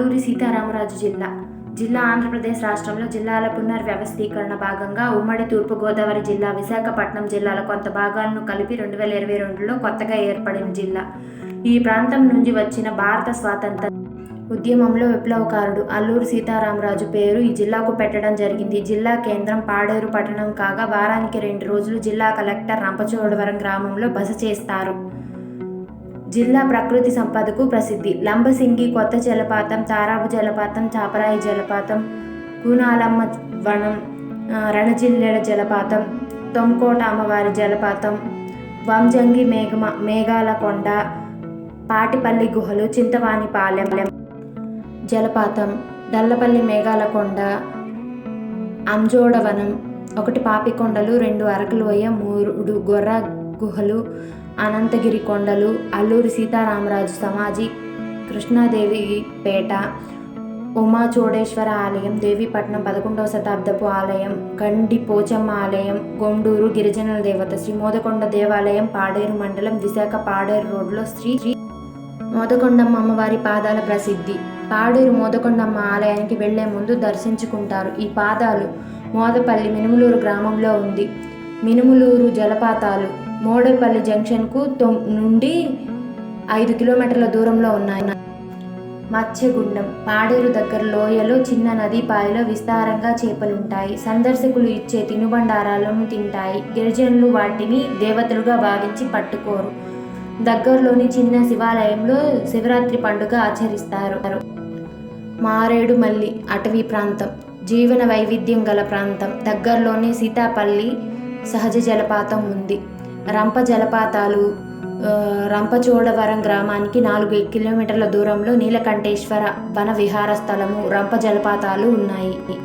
అల్లూరి సీతారామరాజు జిల్లా. జిల్లా ఆంధ్రప్రదేశ్ రాష్ట్రంలో జిల్లాల పునర్వ్యవస్థీకరణ భాగంగా ఉమ్మడి తూర్పుగోదావరి జిల్లా విశాఖపట్నం జిల్లాల కొంత భాగాలను కలిపి రెండు వేల ఇరవై రెండులో కొత్తగా ఏర్పడిన జిల్లా. ఈ ప్రాంతం నుంచి వచ్చిన భారత స్వాతంత్ర ఉద్యమంలో విప్లవకారుడు అల్లూరు సీతారామరాజు పేరు ఈ జిల్లాకు పెట్టడం జరిగింది. జిల్లా కేంద్రం పాడేరు పట్టణం కాగా వారానికి రెండు రోజులు జిల్లా కలెక్టర్ రంపచోడవరం గ్రామంలో బస చేస్తారు. జిల్లా ప్రకృతి సంపదకు ప్రసిద్ధి. లంబసింగి కొత్త జలపాతం తారాబు జలపాతం చాపరాయి జలపాతం కూనాలమ్మ వనం రణజిల్లెడ జలపాతం తొంకోట అమ్మవారి జలపాతం వంజంగి మేఘమ మేఘాల కొండ పాటిపల్లి గుహలు చింతవానిపాలెం జలపాతం దల్లపల్లి మేఘాల కొండ అంజోడవనం ఒకటి పాపికొండలు రెండు అరకులోయ మూడు గొర్ర గుహలు అనంతగిరి కొండలు అల్లూరి సీతారామరాజు సమాధి కృష్ణాదేవి పేట ఉమా చోడేశ్వర ఆలయం దేవీపట్నం పదకొండవ శతాబ్దపు ఆలయం గండి పోచమ్మ ఆలయం గొండూరు గిరిజనుల దేవత శ్రీ మోదకొండ దేవాలయం పాడేరు మండలం విశాఖ పాడేరు రోడ్లో శ్రీ శ్రీ మోదకొండమ్మ అమ్మవారి పాదాల ప్రసిద్ధి. పాడేరు మోదకొండమ్మ ఆలయానికి వెళ్ళే ముందు దర్శించుకుంటారు. ఈ పాదాలు మోదపల్లి మినుములూరు గ్రామంలో ఉంది. మినుములూరు జలపాతాలు మోడేపల్లి జంక్షన్కు తొమ్ నుండి ఐదు కిలోమీటర్ల దూరంలో ఉన్నాయి. మత్స్యగుండం పాడేరు దగ్గర లోయలో చిన్న నదీపాయలో విస్తారంగా చేపలుంటాయి. సందర్శకులు ఇచ్చే తినుబండారాలను తింటాయి. గిరిజనులు వాటిని దేవతలుగా భావించి పట్టుకోరు. దగ్గరలోని చిన్న శివాలయంలో శివరాత్రి పండుగ ఆచరిస్తారు. మారేడు మల్లి అటవీ ప్రాంతం జీవన వైవిధ్యం గల ప్రాంతం. దగ్గరలోని సీతాపల్లి సహజ జలపాతం ఉంది. రంప జలపాతాలు రంపచోడవరం గ్రామానికి నాలుగు కిలోమీటర్ల దూరంలో నీలకంఠేశ్వర వన విహార స్థలము రంప జలపాతాలు ఉన్నాయి.